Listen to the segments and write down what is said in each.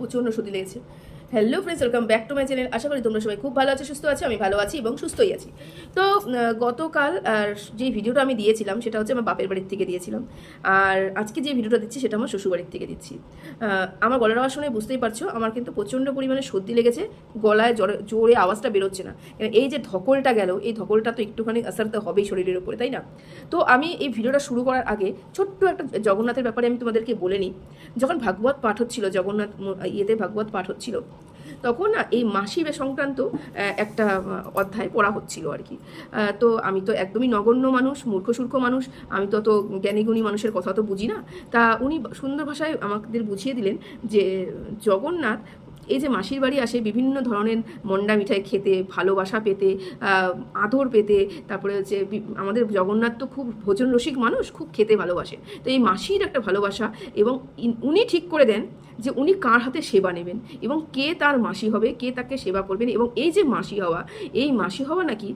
প্রচণ্ড সর্দি লেগেছে। Hello friends welcome back to my channel আশা করি তোমরা সবাই খুব ভালো আছো, সুস্থ আছো, আমি ভালো আছি এবং সুস্থই আছি। তো গতকাল, আর যে ভিডিওটা আমি দিয়েছিলাম সেটা হচ্ছে আমার বাপের বাড়ির থেকে দিয়েছিলাম। আর আজকে যে ভিডিওটা দিচ্ছি সেটা আমার শ্বশুরবাড়ির থেকে দিচ্ছি। আমার গলার আওয়াজ শুনে বুঝতেই পারছ, আমার কিন্তু প্রচণ্ড পরিমাণে সর্দি লেগেছে, গলায় জোরে জোরে আওয়াজটা বেরোচ্ছে না। এই যে ধকলটা গেল, এই ধকলটা তো একটুখানি আসার তো হবেই শরীরের উপরে, তাই না? তো আমি এই ভিডিওটা শুরু করার আগে ছোট্ট একটা জগন্নাথের ব্যাপারে আমি তোমাদেরকে বলে নিই। যখন ভাগবত পাঠ হচ্ছিল, জগন্নাথ, ইয়েতে ভাগবত পাঠ হচ্ছিল তখন এই মাসি সংক্রান্ত একটা অধ্যায় পড়া হচ্ছিল আর কি। তো আমি তো একদমই নগণ্য মানুষ, মূর্খ সূর্খ মানুষ, আমি তো তো জ্ঞানীগুণী মানুষের কথা তো বুঝি না। তা উনি সুন্দর ভাষায় আমাদের বুঝিয়ে দিলেন যে, জগন্নাথ এই যে মাসির বাড়ি আসে বিভিন্ন ধরনের মন্ডা মিঠাই খেতে, ভালোবাসা পেতে আদর পেতে, তারপরে হচ্ছে আমাদের জগন্নাথ তো খুব ভোজন রসিক মানুষ, খুব খেতে ভালোবাসে। তো এই মাসির একটা ভালোবাসা এবং উনি ঠিক করে দেন যে উনি কার হাতে সেবা নেবেন এবং কে তার মাসি হবে, কে তাকে সেবা করবেন এবং এই যে মাসি হওয়া, এই মাসি হওয়া নাকি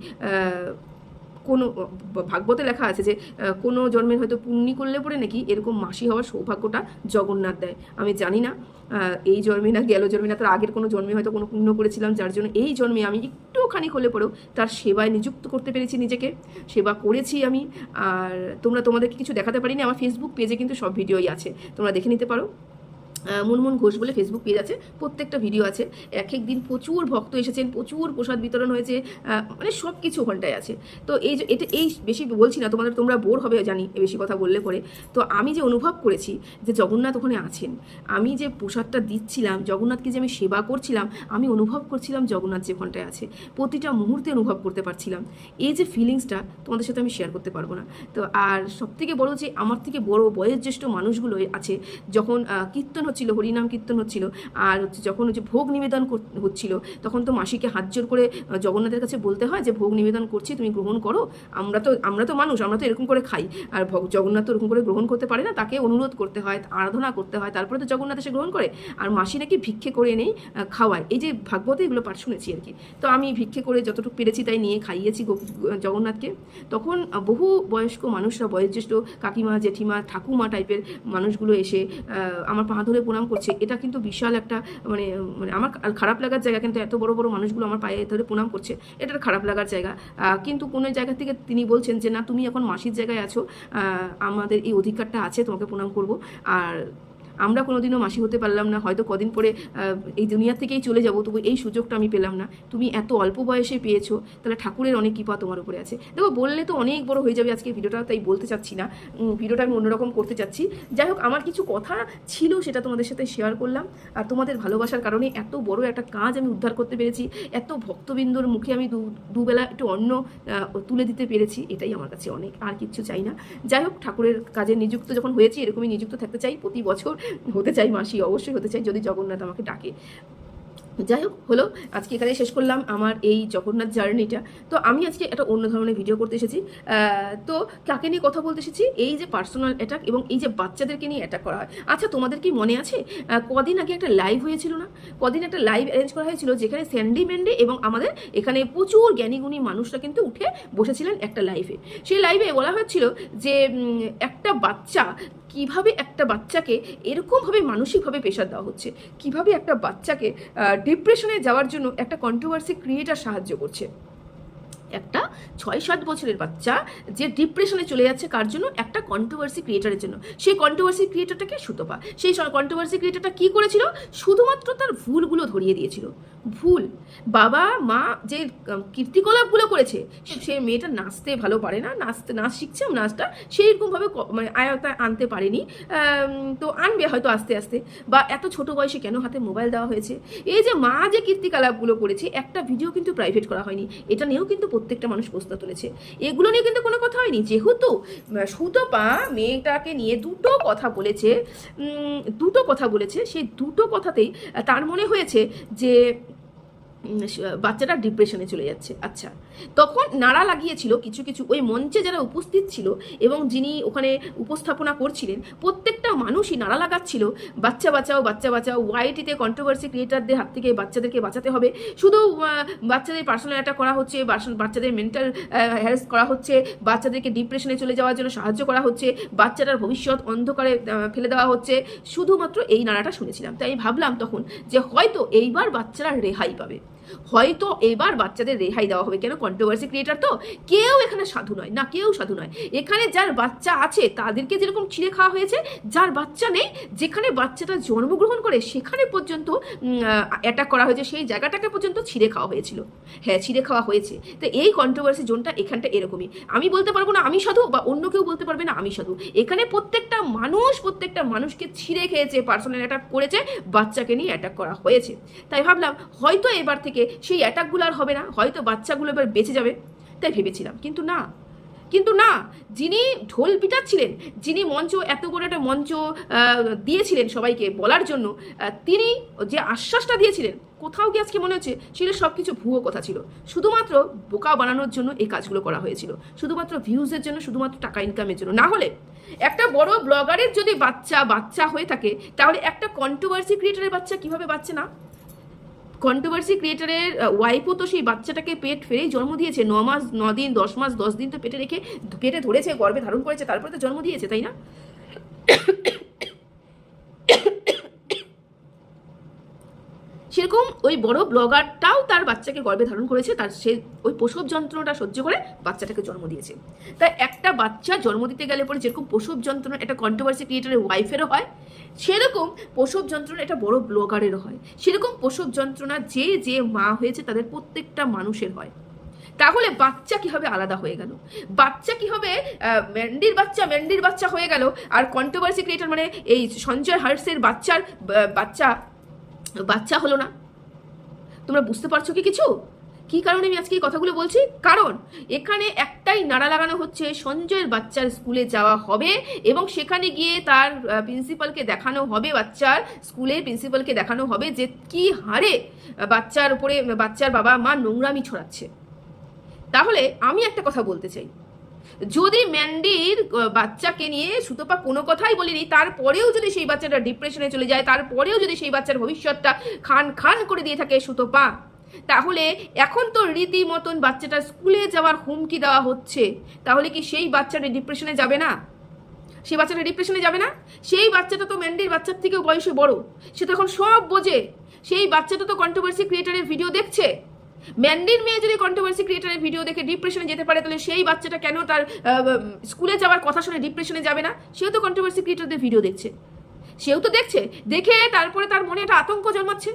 কোনো, ভাগবতে লেখা আছে যে কোনো জন্মের হয়তো পুণ্যি করলে পরে নাকি এরকম মাসি হওয়ার সৌভাগ্যটা জগন্নাথ দেয়। আমি জানি না এই জন্মে না গেল জন্মে না, তার আগের কোনো জন্মে হয়তো কোনো পুণ্য করেছিলাম, যার জন্য এই জন্মে আমি একটুখানি হলে পরেও তার সেবায় নিযুক্ত করতে পেরেছি নিজেকে। সেবা করেছি আমি, আর তোমরা তোমাদেরকে কিছু দেখাতে পারিনি, আমার ফেসবুক পেজে কিন্তু সব ভিডিওই আছে, তোমরা দেখে নিতে পারো। মুনমুন ঘোষ বলে ফেসবুক পেজ আছে, প্রত্যেকটা ভিডিও আছে। এক এক দিন প্রচুর ভক্ত এসেছেন, প্রচুর প্রসাদ বিতরণ হয়েছে মানে সব কিছু ওখানটায় আছে। তো এই যে এটা এই বেশি বলছি না, তোমাদের তোমরা বোর হবে জানি বেশি কথা বললে পরে। তো আমি যে অনুভব করেছি যে জগন্নাথ ওখানে আছেন, আমি যে প্রসাদটা দিচ্ছিলাম, জগন্নাথকে যে আমি সেবা করছিলাম, আমি অনুভব করছিলাম জগন্নাথ যে ওখানটায় আছে। প্রতিটা মুহূর্তে অনুভব করতে পারছিলাম। এই যে ফিলিংসটা তোমাদের সাথে আমি শেয়ার করতে পারব না। তো আর সব থেকে বড় যে আমার থেকে বড় বয়োজ্যেষ্ঠ মানুষগুলো আছে, যখন কীর্তন হচ্ছিল হরিনাম কীর্তন হচ্ছিল। আর হচ্ছে যখন হচ্ছে ভোগ নিবেদন হচ্ছিল, তখন তো মাসিকে হাত জোর করে জগন্নাথের কাছে বলতে হয় যে, ভোগ নিবেদন করছি, তুমি গ্রহণ করো। আমরা তো আমরা তো মানুষ, আমরা তো এরকম করে খাই। আর জগন্নাথ তো এরকম করে গ্রহণ করতে পারে না, তাকে অনুরোধ করতে হয়, আরাধনা করতে হয়, তারপরে তো জগন্নাথ এসে গ্রহণ করে। আর মাসি নাকি ভিক্ষে করে এনেই খাওয়ায়। এই যে ভাগবতে, এগুলো পাঠ শুনেছি আর কি। তো আমি ভিক্ষে করে যতটুকু পেরেছি তাই নিয়ে খাইয়েছি জগন্নাথকে। তখন বহু বয়স্ক মানুষরা, বয়োজ্যেষ্ঠ কাকিমা, জেঠিমা, ঠাকুমা টাইপের মানুষগুলো এসে আমার পা ধরে প্রণাম করছে। এটা কিন্তু বিশাল একটা মানে মানে আমার খারাপ লাগার জায়গা কিন্তু এত বড় বড় মানুষগুলো আমার পায়ে ধরে প্রণাম করছে। এটা খারাপ লাগার জায়গা। কিন্তু কোনো জায়গা থেকে তিনি বলছেন যে, না, তুমি এখন মাসির জায়গায় আছো। আমাদের এই অধিকারটা আছে, তোমাকে প্রণাম করব। আর আমরা কোনোদিনও মাসি হতে পারলাম না হয়তো কদিন পরে এই দুনিয়া থেকেই চলে যাব তবু এই সুযোগটা আমি পেলাম না। তুমি এত অল্প বয়সে পেয়েছ তাহলে ঠাকুরের অনেক কৃপা তোমার উপরে আছে। দেখো বললে তো অনেক বড় হয়ে যাবে আজকে ভিডিওটা তাই বলতে চাচ্ছি না। ভিডিওটা আমি অন্যরকম করতে চাচ্ছি। যাই হোক আমার কিছু কথা ছিল সেটা তোমাদের সাথে শেয়ার করলাম। আর তোমাদের ভালোবাসার কারণে এত বড় একটা কাজ আমি উদ্ধার করতে পেরেছি এত ভক্তবিন্দুর মুখে আমি দুবেলা একটু আহ, তুলে দিতে পেরেছি এটাই আমার কাছে অনেক আর কিচ্ছু চাই না। যাই হোক ঠাকুরের কাজে নিযুক্ত যখন হয়েছি এরকমই নিযুক্ত থাকতে চাই প্রতি বছর। হতে চাই মাসি অবশ্যই হতে চাই যদি জগন্নাথ আমাকে ডাকে। যাই হোক হলো, আজকে এখানে শেষ করলাম আমার এই জগন্নাথ জার্নিটা। তো আমি আজকে একটা অন্য ধরনের ভিডিও করতে এসেছি। তো কাকে নিয়ে কথা বলতে এসেছি? এই যে পার্সোনাল অ্যাটাক এবং এই যে বাচ্চাদেরকে নিয়ে অ্যাটাক করা হয়। আচ্ছা তোমাদের কি মনে আছে? কদিন আগে একটা লাইভ হয়েছিল না? কদিন একটা লাইভ অ্যারেঞ্জ করা হয়েছিল যেখানে স্যান্ডি ম্যান্ডে এবং আমাদের এখানে প্রচুর জ্ঞানীগুণী মানুষরা কিন্তু উঠে বসেছিলেন একটা লাইভে সেই লাইভে বলা হচ্ছিল যে একটা বাচ্চা, কীভাবে একটা বাচ্চাকে এরকমভাবে মানসিকভাবে প্রেশার দেওয়া হচ্ছে? কীভাবে একটা বাচ্চাকে ডিপ্রেশনে যাওয়ার জন্য একটা কন্ট্রোভার্সি ক্রিয়েটার সাহায্য করছে। একটা ছয় সাত বছরের বাচ্চা যে ডিপ্রেশনে চলে যাচ্ছে, কার জন্য? একটা কন্ট্রোভার্সি ক্রিয়েটারের জন্য। সেই কন্ট্রোভার্সি ক্রিয়েটারটাকে সুতপা। সেই কন্ট্রোভার্সি ক্রিয়েটারটা কি করেছিল? শুধুমাত্র তার ভুলগুলো ধরিয়ে দিয়েছিল। ভুল। বাবা, মা যে কীর্তিকলাপগুলো করেছে, সে- সে মেয়েটা নাচতে ভালো পারে না, নাচতে, নাচ শিখছে নাচটা সেইরকমভাবে মানে আয়তায় আনতে পারেনি। তো আনবে হয়তো আস্তে আস্তে। বা এত ছোট বয়সে কেন হাতে মোবাইল দেওয়া হয়েছে? এই যে মা যে কীর্তিকলাপগুলো করেছে, একটা ভিডিও কিন্তু প্রাইভেট করা হয়নি। এটা নিয়েও কিন্তু প্রত্যেকটা মানুষ প্রশ্ন তুলেছে। এগুলো নিয়ে কিন্তু কোনো কথা হয়নি। যেহেতু সুতপা মেয়েটাকে নিয়ে দুটো কথা বলেছে দুটো কথা বলেছে। সেই দুটো কথাতেই তার মনে হয়েছে যে বাচ্চাটা ডিপ্রেশনে চলে যাচ্ছে। আচ্ছা তখন নাড়া লাগিয়েছিল কিছু কিছু ওই মঞ্চে যারা উপস্থিত ছিল এবং যিনি ওখানে উপস্থাপনা করছিলেন, প্রত্যেকটা মানুষই নাড়া লাগাচ্ছিল, বাচ্চা বাঁচাও বাচ্চা বাঁচাও ওয়াইটিতে কন্ট্রোভার্সি ক্রিয়েটারদের হাত থেকে বাচ্চাদেরকে বাঁচাতে হবে। শুধু বাচ্চাদের পার্সোনাল অ্যাটাক করা হচ্ছে বাচ্চাদের মেন্টাল হ্যারাস করা হচ্ছে, বাচ্চাদেরকে ডিপ্রেশনে চলে যাওয়ার জন্য সাহায্য করা হচ্ছে, বাচ্চাটার ভবিষ্যৎ অন্ধকারে ফেলে দেওয়া হচ্ছে। শুধুমাত্র এই নাড়াটা শুনেছিলাম। তাই আমি ভাবলাম তখন যে হয়তো এইবার বাচ্চারা রেহাই পাবে। হয়তো এবার বাচ্চাদের রেহাই দেওয়া হবে। কেন? কন্ট্রোভার্সি ক্রিয়েটার তো? কেউ এখানে সাধু নয়। না, কেউ সাধু নয়। এখানে যার বাচ্চা আছে, তাদেরকে যেরকম ছিঁড়ে খাওয়া হয়েছে, যার বাচ্চা নেই, যেখানে বাচ্চাটা জন্মগ্রহণ করে, সেখানে পর্যন্ত অ্যাটাক করা হয়েছে, সেই জায়গাটাকে পর্যন্ত ছিঁড়ে খাওয়া হয়েছিল। হ্যাঁ ছিঁড়ে খাওয়া হয়েছে। তো এই কন্ট্রোভার্সি জোনটা এখানটা এরকমই। আমি বলতে পারব না আমি সাধু, বা অন্য কেউ বলতে পারবে না আমি সাধু। এখানে প্রত্যেকটা মানুষ, প্রত্যেকটা মানুষকে ছিঁড়ে খেয়েছে পার্সোনাল অ্যাটাক করেছে, বাচ্চাকে নিয়ে অ্যাটাক করা হয়েছে। তাই ভাবলাম, হয়তো এবার থেকে সেই অ্যাটাকগুলো আর হবে না। হয়তো বাচ্চাগুলো এবার বেঁচে যাবে। তাই ভেবেছিলাম। কিন্তু না। কিন্তু না, যিনি ঢোল পিটাচ্ছিলেন, যিনি মঞ্চ, এত বড় একটা মঞ্চ দিয়েছিলেন সবাইকে বলার জন্য তিনি যে আশ্বাসটা দিয়েছিলেন, কোথাও গিয়ে আজকে মনে হচ্ছে ছিল সব কিছু ভুয়ো কথা ছিল। শুধুমাত্র বোকা বানানোর জন্য এই কাজগুলো করা হয়েছিল। শুধুমাত্র ভিউজের জন্য, শুধুমাত্র টাকা ইনকামের জন্য। না হলে একটা বড় ব্লগারের যদি বাচ্চা বাচ্চা হয়ে থাকে, তাহলে একটা কন্ট্রোভার্সি ক্রিয়েটারের বাচ্চা কীভাবে বাচ্চা না? কন্ট্রোভার্সি ক্রিয়েটারের ওয়াইফও তো সেই বাচ্চাটাকে পেট ফেরেই জন্ম দিয়েছে। ন মাস, ন দিন, দশ মাস, দশ দিন তো পেটে রেখে পেটে ধরেছে গর্বে ধারণ করেছে, তারপরে তো জন্ম দিয়েছে, তাই না? সেরকম ওই বড় ব্লগারটাও তার বাচ্চাকে গর্ভে ধারণ করেছে, তার সে ওই প্রসব যন্ত্রণাটা সহ্য করে বাচ্চাটাকে জন্ম দিয়েছে। তাই একটা বাচ্চা জন্ম দিতে গেলে পরে যেরকম প্রসব যন্ত্রণা একটা কন্ট্রোভার্সি ক্রিয়েটারের ওয়াইফেরও হয়, সেরকম প্রসব যন্ত্রণা একটা বড় ব্লগারেরও হয়। সেরকম প্রসব যন্ত্রণা যে যে মা হয়েছে তাদের প্রত্যেকটা মানুষের হয়। তাহলে বাচ্চা কীভাবে আলাদা হয়ে গেল? বাচ্চা কীভাবে ম্যান্ডির বাচ্চা ম্যান্ডির বাচ্চা হয়ে গেল? আর কন্ট্রোভার্সি ক্রিয়েটার মানে এই সঞ্জয় হার্সের বাচ্চার বা- বাচ্চা হলো না। তোমরা বুঝতে পারছ কি কিছু? কি কারণে আমি আজকে এই কথাগুলো বলছি? কারণ এখানে একটাই নাড়া লাগানো হচ্ছে, সঞ্জয়ের বাচ্চার স্কুলে যাওয়া হবে এবং সেখানে গিয়ে তার প্রিন্সিপালকে দেখানো হবে, বাচ্চার স্কুলে প্রিন্সিপালকে দেখানো হবে যে কি হারে বাচ্চার উপরে, বাচ্চার বাবা মা নোংরামি ছড়াচ্ছে। তাহলে আমি একটা কথা বলতে চাই। যদি ম্যান্ডির বাচ্চাকে নিয়ে সুতপা কোনো কথাই বলিনি, তারপরেও যদি সেই বাচ্চাটা ডিপ্রেশনে চলে যায়, তারপরেও যদি সেই বাচ্চার ভবিষ্যৎটা খান খান করে দিয়ে থাকে সুতপা, তাহলে এখন তো রীতি মতন বাচ্চাটার স্কুলে যাওয়ার হুমকি দেওয়া হচ্ছে। তাহলে কি সেই বাচ্চাটা ডিপ্রেশনে যাবে না? সেই বাচ্চাটা ডিপ্রেশনে যাবে না? সেই বাচ্চাটা তো ম্যান্ডির বাচ্চার থেকেও বয়সে বড়। সে তো এখন সব বোঝে। সেই বাচ্চাটা তো কন্ট্রোভার্সি ক্রিয়েটারের ভিডিও দেখছে। ম্যান্ডির মেয়ে যদি কন্ট্রোভার্সি ক্রিয়েটারের ভিডিও দেখে ডিপ্রেশনে যেতে পারে, তাহলে সেই বাচ্চাটা কেন তার স্কুলে যাওয়ার কথা শুনে ডিপ্রেশনে যাবে না? সেও তো কন্ট্রোভার্সি ক্রিয়েটারদের ভিডিও দেখছে। সেও তো দেখছে, দেখে তারপরে তার মনে একটা আতঙ্ক জন্মাচ্ছে।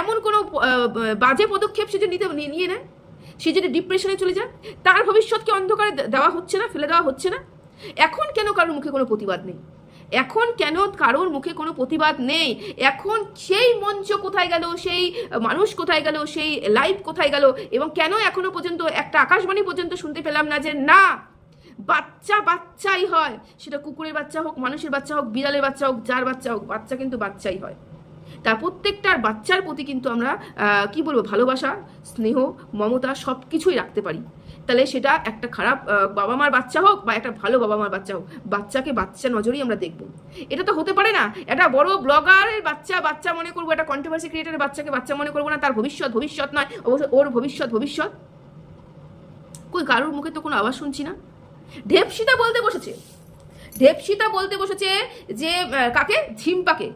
এমন কোনো বাজে পদক্ষেপ সে যদি নিতে নিয়ে নেয়, সে যদি ডিপ্রেশনে চলে যায়, তার ভবিষ্যৎকে অন্ধকারে দেওয়া হচ্ছে না, ফেলে দেওয়া হচ্ছে না। এখন কেন কারোর মুখে কোনো প্রতিবাদ নেই? এখন কেন কারোর মুখে কোনো প্রতিবাদ নেই? এখন সেই মঞ্চ কোথায় গেল? সেই মানুষ কোথায় গেল? সেই লাইভ কোথায় গেল? এবং কেন এখনও পর্যন্ত একটা আকাশবাণী পর্যন্ত শুনতে পেলাম না যে না, বাচ্চা বাচ্চাই হয়। সেটা কুকুরের বাচ্চা হোক, মানুষের বাচ্চা হোক, বিড়ালের বাচ্চা হোক, যার বাচ্চা হোক, বাচ্চা কিন্তু বাচ্চাই হয়। তা প্রত্যেকটার বাচ্চার প্রতি কিন্তু আমরা কি বলব, ভালোবাসা, স্নেহ, মমতা সব কিছুই রাখতে পারি। তাহলে সেটা একটা খারাপ বাবা মার বাচ্চা হোক বা একটা ভালো বাবা মার বাচ্চা হোক, বাচ্চাকে বাচ্চা নজরেই আমরা দেখব। এটা তো হতে পারে না। একটা বড় ব্লগারের বাচ্চা বাচ্চা মনে করব, একটা কন্ট্রোভার্সি ক্রিয়েটারের বাচ্চাকে বাচ্চা মনে করব না, তার ভবিষ্যৎ ভবিষ্যৎ নয়, অবশ্য ওর ভবিষ্যৎ ভবিষ্যৎ। কই, কারোর মুখে তো কোনো আওয়াজ শুনছি না? ঢেপসিতা বলতে বসেছে। ঢেপসিতা বলতে বসেছে যে কাকে? ঝিম্পাকে।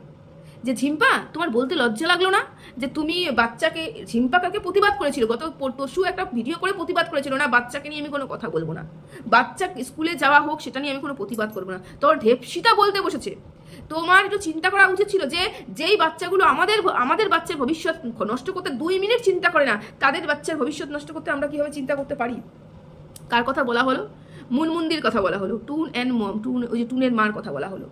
যে ঝিম্পা, তোমার বলতে লজ্জা লাগল না যে তুমি বাচ্চাকে, ঝিম্পা কাকে প্রতিবাদ করেছিল? গত পরশু একটা ভিডিও করে প্রতিবাদ করেছিল না, বাচ্চাকে নিয়ে আমি কোনো কথা বলব না। বাচ্চা স্কুলে যাওয়া হোক, সেটা নিয়ে আমি কোনো প্রতিবাদ করব না। তোর ঢেপসিতা বলতে বসেছে। তোমার একটু চিন্তা করা উচিত ছিল যে, যেই বাচ্চাগুলো আমাদের আমাদের বাচ্চার ভবিষ্যৎ নষ্ট করতে দুই মিনিট চিন্তা করে না, তাদের বাচ্চার ভবিষ্যৎ নষ্ট করতে আমরা কীভাবে চিন্তা করতে পারি? কার কথা বলা হলো? মুনমুন্দির কথা বলা হলো। টুন অ্যান্ড মম টুন ওই যে টুনের মার কথা বলা হলো।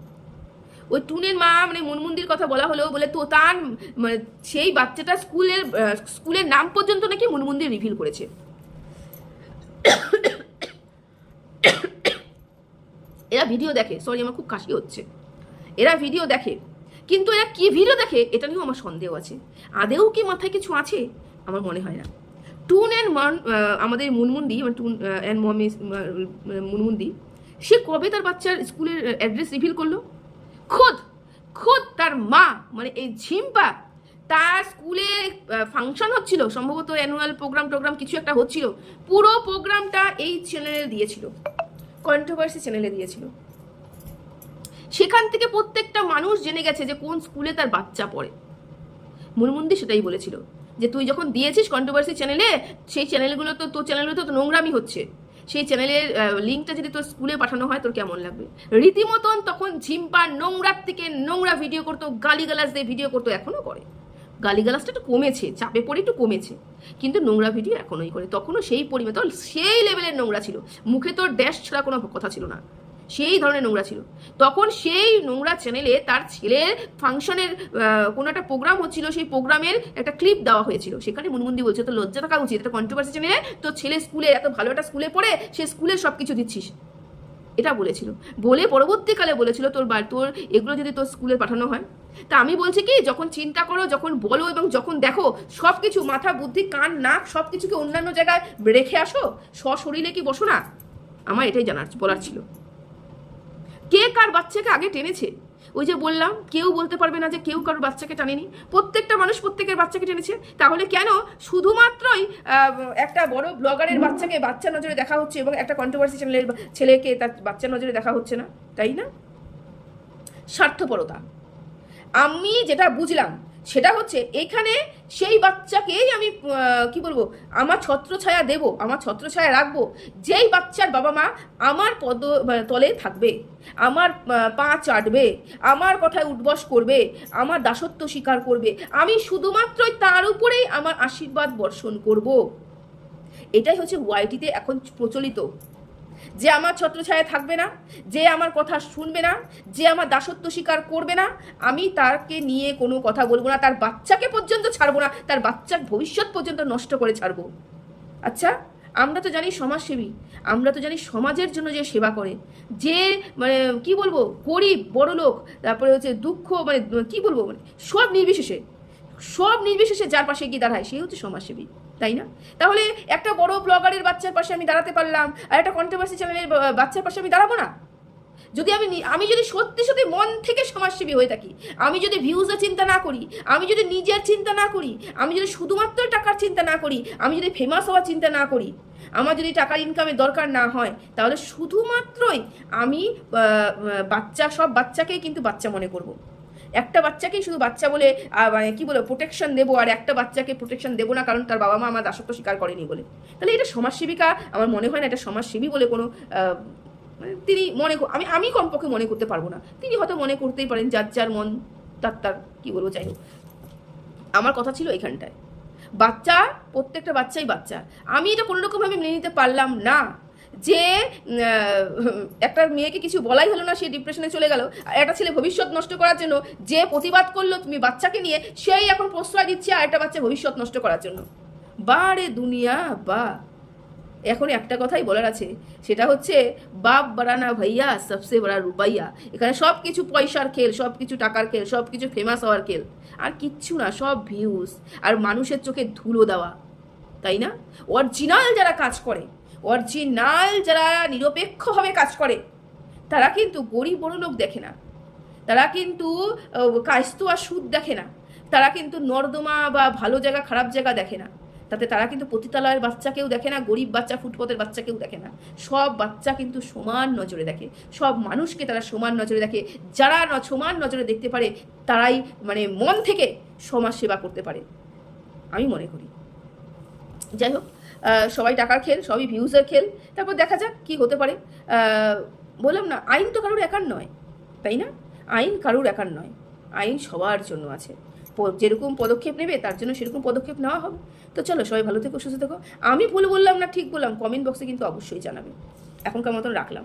ওই টুনের মা মানে মুনমুন্দির কথা বলা হলো বলে, তো তার মানে সেই বাচ্চাটা স্কুলের স্কুলের নাম পর্যন্ত নাকি মুনমুন্দির রিভিল করেছে? এরা ভিডিও দেখে সরি আমার খুব কাশি হচ্ছে। এরা ভিডিও দেখে, কিন্তু এরা কি ভিডিও দেখে এটা নিয়েও আমার সন্দেহ আছে। আদেও কি মাথায় কিছু আছে? আমার মনে হয় না। টুন অ্যান্ড মান আমাদের মুনমুন্দি মানে টুন অ্যান্ড মমি মুনমুন্দি, সে কবে তার বাচ্চার স্কুলের অ্যাড্রেস রিভিল করল? খোদ খোদ তার মা মানে এই ঝিম্পা, তার স্কুলে ফাংশন হচ্ছিল, সম্ভবত অ্যানুয়াল প্রোগ্রাম টোগ্রাম কিছু একটা হচ্ছিল, পুরো প্রোগ্রামটা এই চ্যানেলে দিয়েছিল কন্ট্রোভার্সি চ্যানেলে দিয়েছিল। সেখান থেকে প্রত্যেকটা মানুষ জেনে গেছে যে কোন স্কুলে তার বাচ্চা পড়ে। মুনমুন্দি সেটাই বলেছিল, যে তুই যখন দিয়েছিস কন্ট্রোভার্সি চ্যানেলে সেই চ্যানেলগুলো তো, তোর চ্যানেলগুলো তো নোংরামি হচ্ছে। সেই চ্যানেলের লিঙ্কটা যদি তোর স্কুলে পাঠানো হয়, তোর কেমন লাগবে? রীতিমতন তখন ঝিম্পা নোংরার থেকে নোংরা ভিডিও করতো, গালিগালাজ দিয়ে ভিডিও করতো এখনও করে। গালিগালাজটা একটু কমেছে, চাপে পড়ে একটু কমেছে। কিন্তু নোংরা ভিডিও এখনোই করে। তখনও সেই পরিমাণ সেই লেভেলের নোংরা ছিল। মুখে তোর ড্যাশ ছাড়া কোনো কথা ছিল না। সেই ধরনের নোংরা ছিল। তখন সেই নোংরা চ্যানেলে তার ছেলের ফাংশনের কোনো একটা প্রোগ্রাম হচ্ছিল, সেই প্রোগ্রামের একটা ক্লিপ দেওয়া হয়েছিল। সেখানে মুনমুন্দি বলছে তো লজ্জা থাকা উচিত একটা কন্ট্রোভার্সি চ্যানেলে তো ছেলে স্কুলে, এত ভালো একটা স্কুলে পড়ে, সে স্কুলের সব কিছু দিচ্ছিস। এটা বলেছিল। বলে পরবর্তীকালে বলেছিল, তোর বা, তোর এগুলো যদি তোর স্কুলে পাঠানো হয়, তা আমি বলছি কি, যখন চিন্তা করো, যখন বলো এবং যখন দেখো সব কিছু মাথা, বুদ্ধি, কান, নাক সব কিছুকে অন্যান্য জায়গায় রেখে আসো, সশরীরে কি বসো না? আমার এটাই জানার, বলার ছিল। কে কার বাচ্চাকে আগে টেনেছে? ওই যে বললাম, কেউ বলতে পারবে না যে কেউ কারোর বাচ্চাকে টানেনি। প্রত্যেকটা মানুষ প্রত্যেকের বাচ্চাকে টেনেছে। তাহলে কেন শুধুমাত্রই একটা বড় ব্লগারের বাচ্চাকে বাচ্চা নজরে দেখা হচ্ছে এবং একটা কন্ট্রোভার্সি চ্যানেলের ছেলেকে তার বাচ্চা নজরে দেখা হচ্ছে না? তাই না? স্বার্থপরতা। আমি যেটা বুঝলাম সেটা হচ্ছে এখানে সেই বাচ্চাকেই আমি কি বলব, আমার ছত্রছায়া দেব, আমার ছত্রছায়া রাখব, যেই বাচ্চার বাবা মা আমার পদ তলে থাকবে, আমার পা চাটবে, আমার কথায় উঠবস করবে, আমার দাসত্ব স্বীকার করবে, আমি শুধুমাত্রই তার উপরেই আমার আশীর্বাদ বর্ষণ করব। এটাই হচ্ছে ওয়াইটিতে এখন প্রচলিত। যে আমার ছত্রছায়া থাকবে না, যে আমার কথা শুনবে না, যে আমার দাসত্ব স্বীকার করবে না, আমি তাকে নিয়ে কোনো কথা বলব না, তার বাচ্চাকে পর্যন্ত ছাড়বো না, তার বাচ্চার ভবিষ্যৎ পর্যন্ত নষ্ট করে ছাড়বো। আচ্ছা আমরা তো জানি সমাজসেবী, আমরা তো জানি সমাজের জন্য যে সেবা করে। যে মানে কি বলব, গরিব, বড় লোক, তারপরে হচ্ছে দুঃখ মানে কি বলব মানে সব নির্বিশেষে সব নির্বিশেষে যার পাশে গিয়ে দাঁড়ায়, সে হচ্ছে সমাজসেবী। তাই না? তাহলে একটা বড় ব্লগারের বাচ্চার পাশে আমি দাঁড়াতে পারলাম, আর একটা কন্ট্রোভার্সি চ্যানেলের বাচ্চার পাশে আমি দাঁড়াবো না? যদি আমি আমি যদি সত্যি সত্যি মন থেকে সমাজসেবী হয়ে থাকি, আমি যদি ভিউজের চিন্তা না করি, আমি যদি নিজের চিন্তা না করি, আমি যদি শুধুমাত্র টাকার চিন্তা না করি, আমি যদি ফেমাস হওয়ার চিন্তা না করি, আমার যদি টাকার ইনকামের দরকার না হয়, তাহলে শুধুমাত্রই আমি বাচ্চা, সব বাচ্চাকেই কিন্তু বাচ্চা মনে করব। একটা বাচ্চাকেই শুধু বাচ্চা বলে মানে কী বলব প্রোটেকশন দেবো, আর একটা বাচ্চাকে প্রোটেকশন দেবো না, কারণ তার বাবা মা আমার দাসত্ব স্বীকার করেনি বলে। তাহলে এটা সমাজসেবিকা, আমার মনে হয় না এটা সমাজসেবী বলে কোনো মানে তিনি মনে আমি আমি কমপক্ষে মনে করতে পারব না। তিনি হয়তো মনে করতেই পারেন, যার যার মন, তার তার, কী বলব, যাই হোক। আমার কথা ছিল এখানটায়। বাচ্চা, প্রত্যেকটা বাচ্চাই বাচ্চা। আমি এটা কোনোরকমভাবে মেনে নিতে পারলাম না। যে একটা মেয়েকে কিছু বলাই হলো না, সে ডিপ্রেশনে চলে গেল। আর একটা ছেলে ভবিষ্যৎ নষ্ট করার জন্য যে প্রতিবাদ করল তুমি বাচ্চাকে নিয়ে, সেই এখন প্রশ্রয় দিচ্ছে আর একটা বাচ্চা ভবিষ্যৎ নষ্ট করার জন্য। বা রে দুনিয়া, বা। এখন একটা কথাই বলার আছে, সেটা হচ্ছে, বাপ বাড়ানা ভাইয়া সবসে বড়া রুপাইয়া এখানে সব কিছু পয়সার খেল সব কিছু টাকার খেল সব কিছু ফেমাস হওয়ার খেল। আর কিচ্ছু না, সব ভিউজ আর মানুষের চোখে ধুলো দেওয়া, তাই না? অরিজিনাল যারা কাজ করে অরিজিনাল যারা নিরপেক্ষভাবে কাজ করে, তারা কিন্তু গরিব বড় লোক দেখে না। তারা কিন্তু কাস্ত আর সুদ দেখে না। তারা কিন্তু নর্দমা বা ভালো জায়গা, খারাপ জায়গা দেখে না। তাতে তারা কিন্তু পতিতালয়ের বাচ্চাকেও দেখে না, গরিব বাচ্চা, ফুটপথের বাচ্চাকেও দেখে না। সব বাচ্চা কিন্তু সমান নজরে দেখে। সব মানুষকে তারা সমান নজরে দেখে। যারা সমান নজরে দেখতে পারে, তারাই মানে মন থেকে সমাজ সেবা করতে পারে। আমি মনে করি। যাই হোক। সবাই টাকার খেল, সবই ভিউজের খেল। তারপর দেখা যাক কি হতে পারে। বললাম না, আইন তো কারোর একার নয়, তাই না? আইন কারোর একার নয়, আইন সবার জন্য আছে। যেরকম পদক্ষেপ নেবে, তার জন্য সেরকম পদক্ষেপ নেওয়া হবে। তো চলো, সবাই ভালো থেকো, সুস্থ থেকো। আমি ভুল বললাম না, ঠিক বললাম কমেন্ট বক্সে কিন্তু অবশ্যই জানাবে। এখনকার মতন রাখলাম।